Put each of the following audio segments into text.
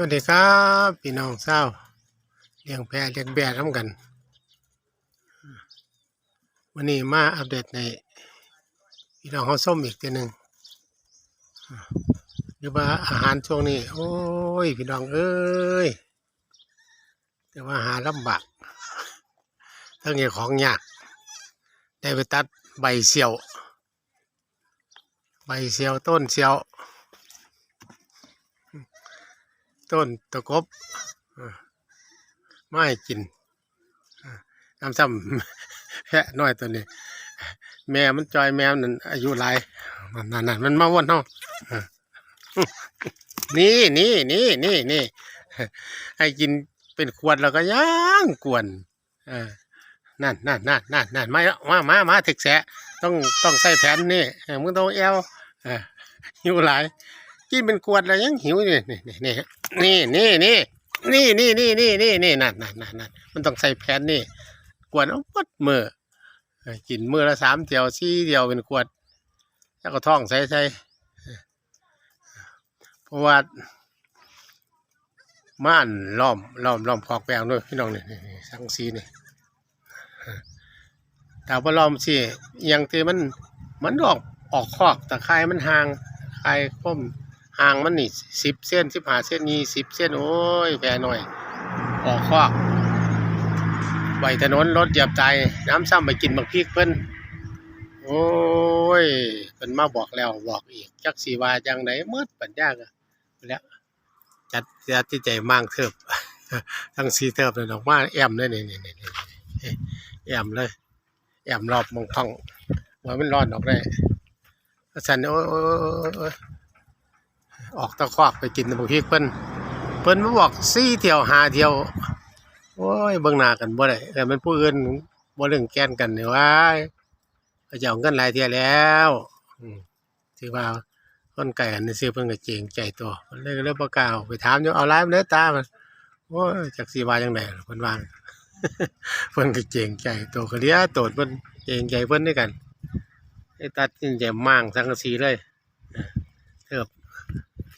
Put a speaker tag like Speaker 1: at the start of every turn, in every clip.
Speaker 1: วัสดีครับพี่น้องเศร้าเลี้ยงแพะเลี้ยงแบะทำกัน วันนี้มาอัปเดตในพี่น้องเขาส้มอีกทีหนึ่งหรือว่าอาหารช่วงนี้ โอ้ย พี่น้องเอ้ย แต่ว่าหาลำบากทั้งนี้ของยากได้ไปตัดใบเสียว ใบเสียวต้นเสียว ต้นตะกบไม่กินน้ำซ้ำแพะน้อยตัวนี้ แม่มันจอยแมวนั่นอายุหลายนั่นนั่นมันมาวนเฮาเออนี่นี่นี่นี่นี่ให้กินเป็นขวดแล้วก็ย่างกวนนั่นนั่นนั่นนั่นนั่นมามามามาถึกแสะต้องต้องใส่แผ่นนี่เออมึงต้องเอวออหิวหลาย กินเป็นขวดแล้วยังหิวเนี่ยนี่นี่นี่นี่นี่นี่นี่นี่นี่นี่นี่นั่นนั่นนั่นนั่นมันต้องใส่แผ่นนี่ขวดเอาปัดมือกินมือละสามเดียวสี่เดียวเป็นขวด แล้วก็ท่องใส่ใส่เพราะว่าม่านล้อมล้อมล้อมพอกแปลงด้วยพี่น้องนี่นี่นี่สังสีนี่แต่ว่าล้อมสิอหยังที่มันมันออกออกคอกแตะไคร้มันห่างไคร้พ้ม ห่างมันนี่สิบเส้นสิบห้าเส้นยี่สิบเส้นโอ้ยแปรหน่อยออกคอกไว้ถนนรถหยียบตายน้ำซ้ำไปกินบักพริกเพิ่นโอ้ยเป็นมาบอกแล้วบอกอีก จักสีว่าจังไดมืดปัญญากะแล้วจัดจัดที่ใจมั่งเทิบทั้งสีเทิบเลยดอกมาแอมเลยนี่นี่นี่แอมเลย แอมรอบมองท่องว่ามันร้อนออกได้สันโอ้ยอยอยโอ้ย ออกตะคอกไปกินน้ำพริกเพิ่นเพิ่นมาบอกสี่เที่ยวหาเที่ยวโอ้ยเบิ่งหน้ากันบ่ได้แต่มันผู้อื่นบ่เรื่องแกนกันนี่ว่าพระเจ้าเงินหลายเที่ยแล้วอถือว่าคนไก่อันนี้ซื้อเพิ่นก็เจงใจตัวเล่นเลยก็เลยบ่กล้าออกไปถามอยู่เอาหลายมันเด้อตามันโอ้ยจักสิว่าจังได๋เพิ่นว่าเพิ่นก็เจงใจตัวก็เลียโตดเพิ่นเจงใจเพิ่นด้วยกันไอ้ตัดสินใจมั่งสังกะสีเลยอ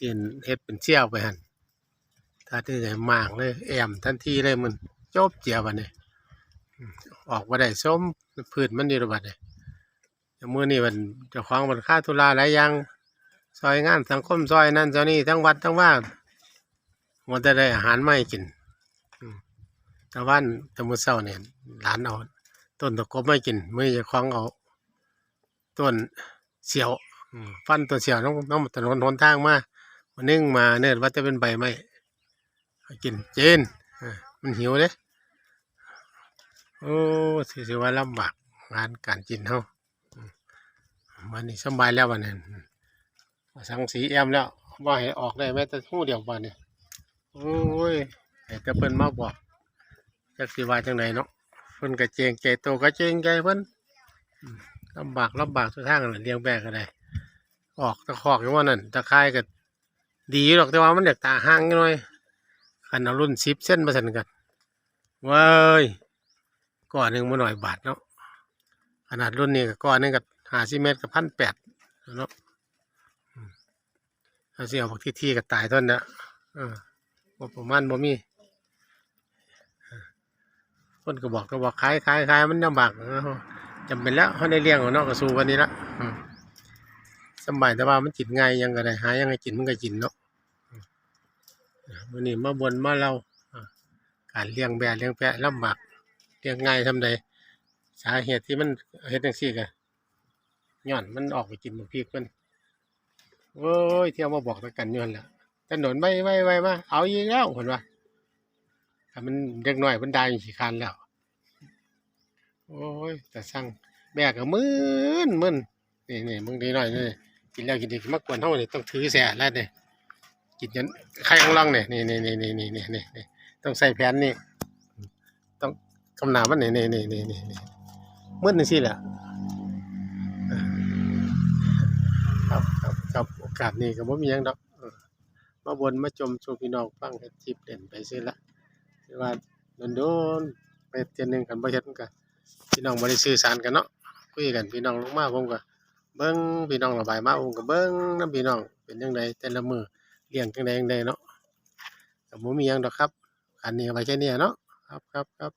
Speaker 1: กินเฮ็ดเป็นเชี่ยวไปหั่นตัดสินใจมั่างเลยแอมทันทีเลยมันจบเจียวบัดนี้อออกบ่ได้ส้มพืชมันอยู่ระบัดเนี้มื้อนี้มันเจ้าของมันค่าธุระหลายอย่างซอยงานสังคมซอยนั่นซอยนี้ทั้งวัดทั้งว่ามันจะได้อาหารไมาให้กินต่วันตะมื้อเช้าเนี่ยหลานเอาต้นตะกบไมากินมือเจ้าของเอาต้นเสียวฟันต้นเสียวน้องน้องถนนหนทางมา นนึงมาเนิ่นว่าจะเป็นใบไม้ให้กินเจนมันหิวเด้โอ้สิสิว่าลำบากงานการกินเฮาวันนี้สบายแล้ววันนี้สังสีแอมแล้วว่าให้ออกได้แม้แต่หูเดียววันนี้โอ้ยให้แต่เพิ่นมาบอกจักสิว่าจังไดเนาะเพิ่นก็เจงใจโตก็เจงใจเพิ่นลำบากลำบากทุกทางนั่นแหละเลี้ยงแบกก็ได้ออกตะคอกอย่างว่านั่นตะคายก็ ดีหรอกแต่ว่ามันเด็กตาห่างหน่อยคันเอารุ่นสิบเส้นมาสั่นกันเว้ยก้อนหนึ่งมาหน่อยบาทเนาะขนาดรุ่นนี้ก็ก้อนนึงก็ห้าสิเมตรกับพันแปดเนาะเอาสิเอาบักที่ที่ก็ตายต้นเนี่ยเออบ่ประมาณบ่มีเออคนก็บอกก็บอกขายขายขายมันลำบากเออจำเป็นแล้วเขาได้เลี้ยงของเนาะก็สู้วันนี้ละอืมสบายแต่ว่ามันกินง่ายยังก็ได้หายังไงกินมันก็กินเนาะ มื้อนี้มาบนมาเล่าการเลี้ยงแบะเลี้ยงแพะลำบากเลี้ยงง่ายทำใดสาเหตุที่มันเฮ็ดจังซี่ก็ย้อนมันออกไปกินบักพริกมันโอ้ยเที่ยวมาบอกตะกันย้อนแหละถนนไม่ไม่ไม่มาเอาอีกแล้วเห็นว่าถ้ามันเด็กน้อยมันได้ขี้คร้านแล้ว โอ้ยแต่สั่งแบกก็มึนมึนนี่นี่มึงดีหน่อยนี่กินแล้วกินอีกมากวนเท่านี่ต้องถือแสแล้วเนี่ย กินจนไข่ของล่องเนี่ยนี่นี่นี่นี่นี่นี่นี่ต้องใส่แผ่นนี่ต้องกำหนามันนี่นี่นี่นี่นี่นี่มืดนี่สิแหละครับครับครับโอกาสนี้ก็บ่มีหยังดอกมาบนมาจมชูพี่น้องฟังเฮ็ดคลิปเด่นไปซิละคือว่าโดนโดนไปเทื่อนึ่งกันบ่เฮ็นกันพี่น้องบริด้สื่อสารกันเนาะคุยกันพี่น้องลงมาผมก็เบิ้งพี่น้องระบายมาผมก็เบิ้งน้ำพี่น้องเป็นจังไดแต่ละมือ เลี้ยงจังไดจังไดเนาะก็บ่มีหยังดอกครับ อันนี้เอาไว้แค่เนี้ยเนาะครับครับครับ